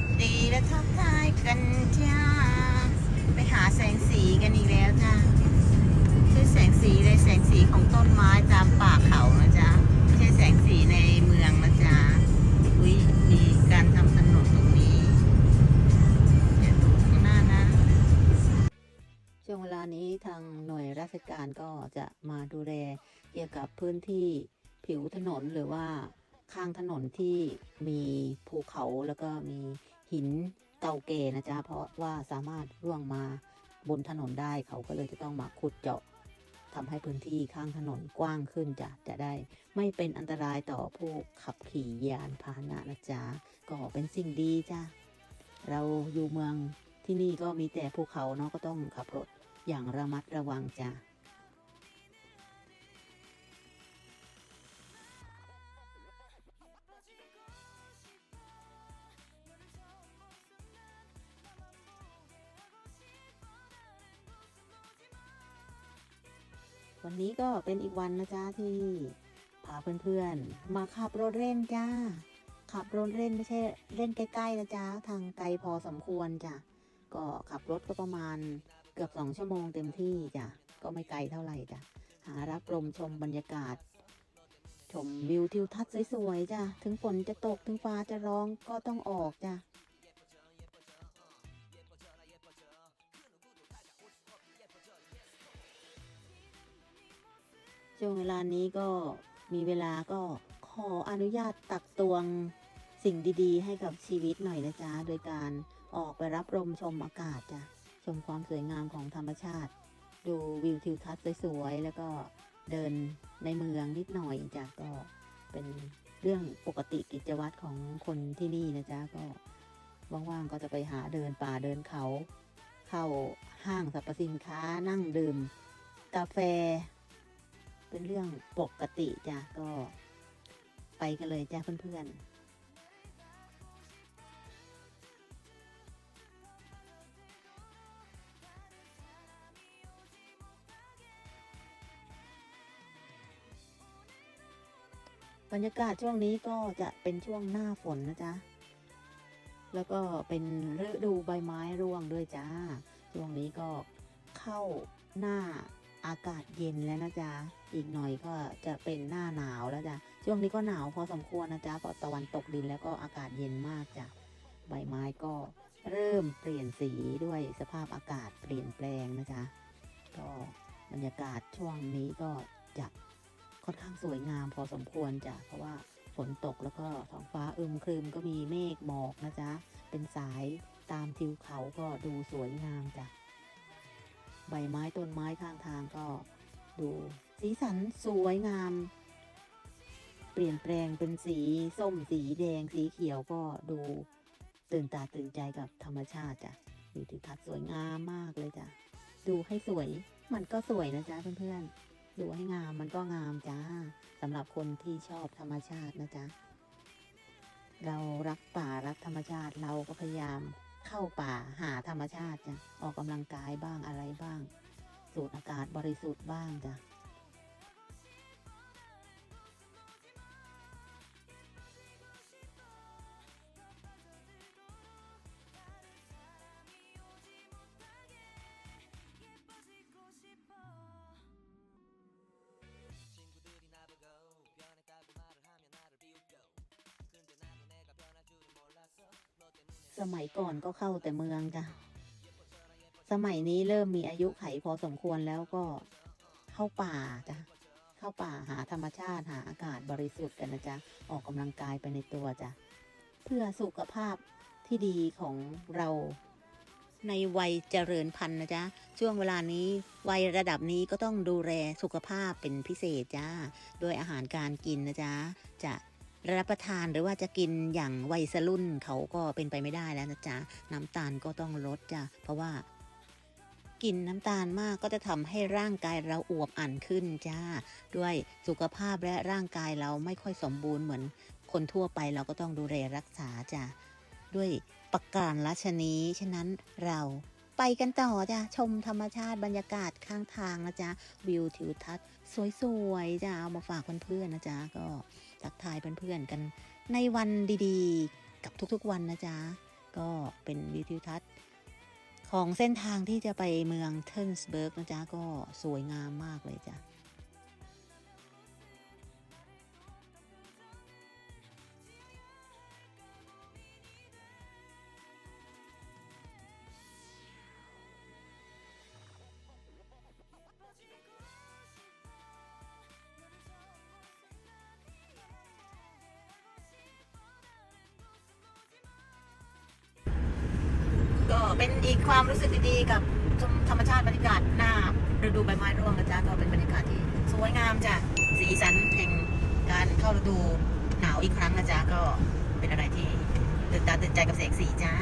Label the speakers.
Speaker 1: สดีและทักทายกันจ้า ไปหาแสงสีกันอีกแล้วจ้าใช่แสงสีเลยแสงสีของต้นไม้ตามป่าเขานะจ๊ะไม่ใช่แสงสีในเมืองนะจ๊ะอุ้ยมีการทำถนนตรงนี้เดี๋ยวดูข้างหน้านะ ช่วงเวลานี้ทางหน่วยราชการก็จะมาดูแลเกี่ยวกับพื้นที่ผิวถนนหรือว่า ข้างถนนที่มีภูเขาแล้วก็มีหินเก่าแก่นะจ๊ะเพราะว่าสามารถร่วงมาบนถนนได้เขาก็เลยจะต้องมาขุดเจาะทำให้พื้นที่ข้างถนนกว้างขึ้นจ้ะจะได้ไม่เป็นอันตรายต่อผู้ขับขี่ยานพาหนะนะจ๊ะก็เป็นสิ่งดีจ้ะเราอยู่เมืองที่นี่ก็มีแต่ภูเขาเนาะก็ต้องขับรถอย่างระมัดระวังจ้ะ วันนี้ก็เป็นอีกวันนะจ๊ะที่พาเพื่อนๆ มาขับรถเล่นจ้า ขับรถเล่นไม่ใช่เล่นใกล้ๆนะจ๊ะทางไกลพอสมควรจ้ะก็ขับรถก็ประมาณเกือบสองชั่วโมงเต็มที่จ้ะก็ไม่ไกลเท่าไหร่จ้ะหารับลมชมบรรยากาศ ชมวิวทิวทัศน์สวยๆจ้ะถึงฝนจะตกถึงฟ้าจะร้องก็ต้องออกจ้ะ ช่วงเวลานี้ก็มีเวลาก็ขออนุญาตตักตวงสิ่งดีๆ ให้กับชีวิตหน่อยนะจ๊ะ โดยการออกไปรับลมชมอากาศจ้ะ ชมความสวยงามของธรรมชาติ ดูวิวทิวทัศน์สวยๆ แล้วก็เดินในเมืองนิดหน่อยจ้ะ ก็เป็นเรื่องปกติกิจวัตรของคนที่นี่นะจ๊ะ ก็ว่างๆ ก็จะไปหาเดินป่าเดินเขา เข้าห้างสรรพสินค้านั่งดื่ม กาแฟ เป็นเรื่องปกติจ้ะก็ไปกันเลยจ้ะเพื่อนๆบรรยากาศช่วงนี้ก็จะเป็นช่วงหน้าฝนนะจ๊ะ แล้วก็เป็นฤดูใบไม้ร่วงด้วยจ้า ช่วงนี้ก็เข้าหน้า อากาศเย็นแล้วนะจ๊ะ อีกหน่อยก็จะเป็นหน้าหนาวแล้วจ้ะ ช่วงนี้ก็หนาวพอสมควรนะจ๊ะเพราะตะวันตกดินแล้วก็อากาศเย็นมากจ้ะ ใบไม้ก็เริ่มเปลี่ยนสีด้วยสภาพอากาศเปลี่ยนแปลงนะจ๊ะ ก็บรรยากาศช่วงนี้ก็จะค่อนข้างสวยงามพอสมควรจ้ะ เพราะว่าฝนตกแล้วก็ท้องฟ้าอึมครึมก็มีเมฆหมอกนะจ๊ะ เป็นสายตามทิวเขาก็ดูสวยงามจ้ะ ใบไม้ต้นไม้ข้างทางก็ดูสีสันสวยงาม เปลี่ยนแปลงเป็นสีส้มสีแดงสีเขียวก็ดูตื่นตาตื่นใจกับธรรมชาติจ้ะวิวทิวทัศน์สวยงามมากเลยจ้ะดูให้สวยมันก็สวยนะจ๊ะเพื่อนๆดูให้งามมันก็งามจ้าสำหรับคนที่ชอบธรรมชาตินะจ๊ะเรารักป่ารักธรรมชาติเราก็พยายาม เข้าป่าหาธรรมชาติจ้ะออกกำลังกายบ้างอะไรบ้าง สูดอากาศบริสุทธิ์บ้างจ้ะ สมัยก่อนก็เข้าแต่เมืองจ้ะ สมัยนี้เริ่มมีอายุไขพอสมควรแล้วก็เข้าป่าจ้ะ เข้าป่าหาธรรมชาติหาอากาศบริสุทธิ์กันนะจ๊ะ ออกกำลังกายไปในตัวจ้ะ เพื่อสุขภาพที่ดีของเราในวัยเจริญพันธุ์นะจ๊ะ ช่วงเวลานี้ วัยระดับนี้ก็ต้องดูแลสุขภาพเป็นพิเศษจ้า โดยอาหารการกินนะจ๊ะ จะ รับประทานหรือว่าจะกินอย่างวัยสรุ่นเขาก็เป็นไปไม่ได้แล้วนะจ๊ะน้ำตาลก็ต้องลดจ้ะเพราะว่า กินน้ำตาลมากก็จะทำให้ร่างกายเราอวบอั่นขึ้นจ้า ด้วยสุขภาพและร่างกายเราไม่ค่อยสมบูรณ์เหมือน คนทั่วไปเราก็ต้องดูแลรักษาจ้ะด้วยประการราชนี้ฉะนั้นเรา ไปกันต่อจ้ะชมธรรมชาติบรรยากาศข้างทางนะจ๊ะวิวทิวทัศน์สวยๆจ้ะเอามาฝากเพื่อนๆนะจ๊ะก็ทักทายเพื่อนๆกันในวันดีๆ กับทุกๆวันนะจ๊ะก็เป็นวิวทิวทัศน์ของเส้นทางที่จะไปเมืองเทิร์นสเบิร์กนะจ๊ะก็สวยงามมากเลยจ้ะ เป็นอีกความรู้สึกดีๆ กับชมธรรมชาติบรรยากาศหน้าฤดูใบไม้ร่วงนะจ๊ะก็เป็นบรรยากาศที่สวยงามจ้ะสีสันแห่งการเข้าฤดูหนาวอีกครั้งนะจ๊ะก็เป็นอะไรที่ตื่นตาตื่นใจกับแสงสีจ้า